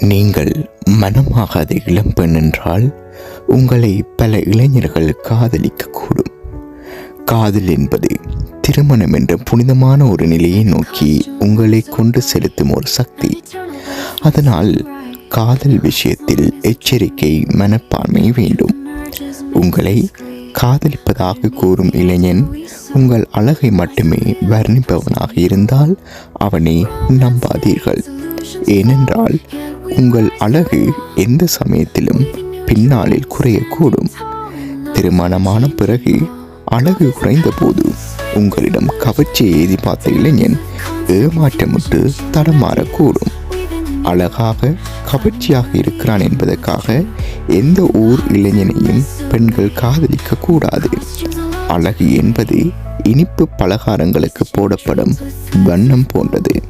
நீங்கள் மனமாகாத இளம்பெண் என்றால் உங்களை பல இளைஞர்கள் காதலிக்கக்கூடும். காதல் என்பது திருமணம் என்ற புனிதமான ஒரு நிலையை நோக்கி உங்களை கொண்டு செலுத்தும் ஒரு சக்தி. அதனால் காதல் விஷயத்தில் எச்சரிக்கை மனப்பான்மை வேண்டும். உங்களை காதலிப்பதாக கூறும் இளைஞன் உங்கள் அழகை மட்டுமே வர்ணிப்பவனாக இருந்தால் அவனை நம்பாதீர்கள். ஏனென்றால் உங்கள் அழகு எந்த சமயத்திலும் பின்னாளில் குறையக்கூடும். திருமணமான பிறகு அழகு குறைந்த போது உங்களிடம் கவர்ச்சியை எதிர்பார்த்த இளைஞன் ஏமாற்றமிட்டு தடமாறக்கூடும். அழகாக கவர்ச்சியாக இருக்கிறான் என்பதற்காக எந்த ஊர் இளைஞனையும் பெண்கள் காதலிக்க கூடாது அழகு என்பது இனிப்பு பலகாரங்களுக்கு போடப்படும் வண்ணம் போன்றது.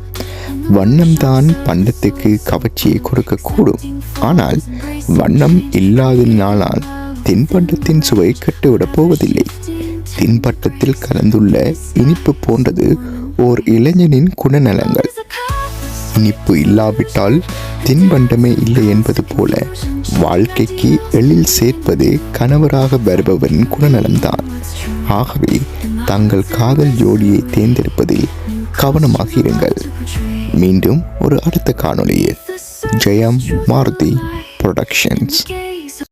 வண்ணம்தான் பண்டத்துக்கு கவர்ச்சியை கொடுக்கக்கூடும். ஆனால் வண்ணம் இல்லாததினாலால் தின்பண்டத்தின் சுவை கட்டுவிடப் போவதில்லை. தின்பட்டத்தில் கலந்துள்ள இனிப்பு போன்றது ஓர் இளைஞனின் குணநலங்கள் இனிப்பு இல்லாவிட்டால் தின்பண்டமே இல்லை என்பது போல வாழ்க்கைக்கு எழில் சேர்ப்பது கணவராக வருபவரின் குணநலம்தான் ஆகவே தங்கள் காதல் ஜோடியை தேர்ந்தெடுப்பதில் கவனமாக இருங்கள் ஒரு அடுத்த காணொளியில் ஜெயம் மாருதி ப்ரொடக்ஷன்ஸ்